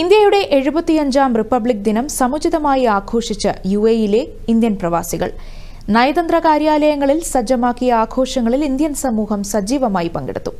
ഇന്ത്യയുടെ എഴുപത്തിയഞ്ചാം റിപ്പബ്ലിക് ദിനം സമുചിതമായി ആഘോഷിച്ച യു എയിലെ ഇന്ത്യൻ പ്രവാസികൾ. നയതന്ത്ര കാര്യാലയങ്ങളിൽ സജ്ജമാക്കിയ ആഘോഷങ്ങളിൽ ഇന്ത്യൻ സമൂഹം സജീവമായി പങ്കെടുത്തു.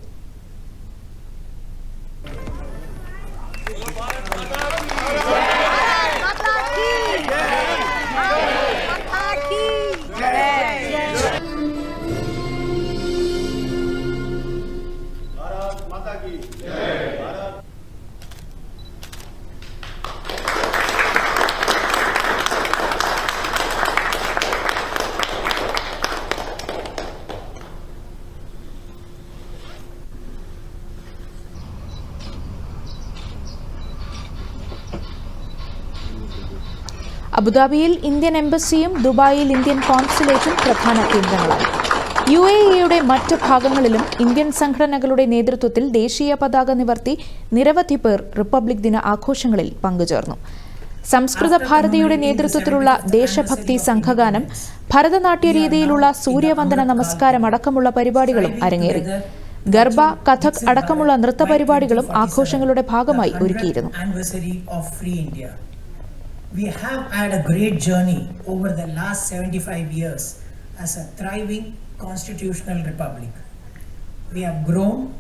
അബുദാബിയിൽ ഇന്ത്യൻ എംബസിയും ദുബായിൽ ഇന്ത്യൻ കോൺസുലേറ്റും പ്രധാന കേന്ദ്രങ്ങളാണ് യു എ ഇയുടെ മറ്റ് ഭാഗങ്ങളിലും ഇന്ത്യൻ സംഘടനകളുടെ നേതൃത്വത്തിൽ ദേശീയ പതാക നിവർത്തി നിരവധി പേർ റിപ്പബ്ലിക് ദിന ആഘോഷങ്ങളിൽ പങ്കുചേർന്നു. സംസ്കൃത ഭാരതിയുടെ നേതൃത്വത്തിലുള്ള ദേശഭക്തി സംഘഗാനം ഭരതനാട്യ രീതിയിലുള്ള സൂര്യവന്ദന നമസ്കാരം അടക്കമുള്ള പരിപാടികളും അരങ്ങേറി. ഗർബ കഥക് അടക്കമുള്ള നൃത്ത പരിപാടികളും ആഘോഷങ്ങളുടെ ഭാഗമായി ഒരുക്കിയിരുന്നു. We have had a great journey over the last 75 years as a thriving constitutional republic. We have grown.